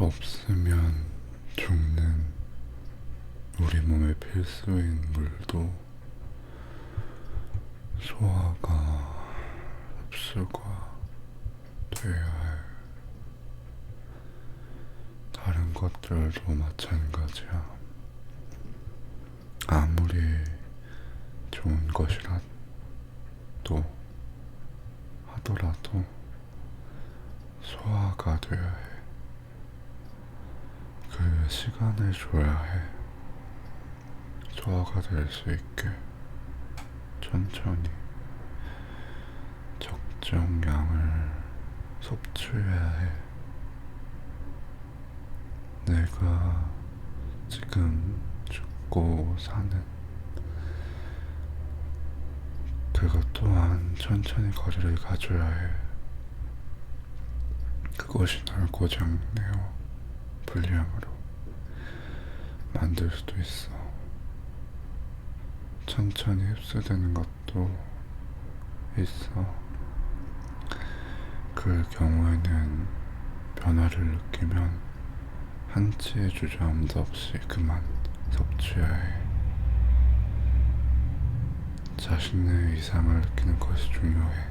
없으면 죽는 우리 몸의 필수인 물도 소화가 흡수가 돼야 해. 다른 것들도 마찬가지야. 아무리 좋은 것이라도 하더라도 소화가 돼야 해. 그 시간을 줘야 해. 소화가 될 수 있게 천천히 적정량을 섭취해야 해. 내가 지금 죽고 사는 그것 또한 천천히 거리를 가져야 해. 그것이 널 고장내어 불량으로 만들 수도 있어. 천천히 흡수되는 것도 있어. 그 경우에는 변화를 느끼면 한치의 주저함도 없이 그만 섭취해야 해. 자신의 이상을 느끼는 것이 중요해.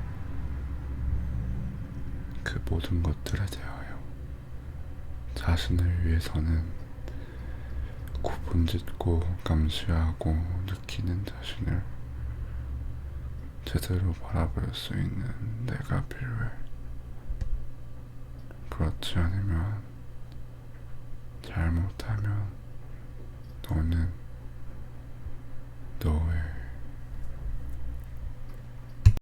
그 모든 것들에 대하여 자신을 위해서는 구분짓고 감시하고 느끼는 자신을 제대로 바라볼 수 있는 내가 필요해. 그렇지 않으면 잘못하면 너는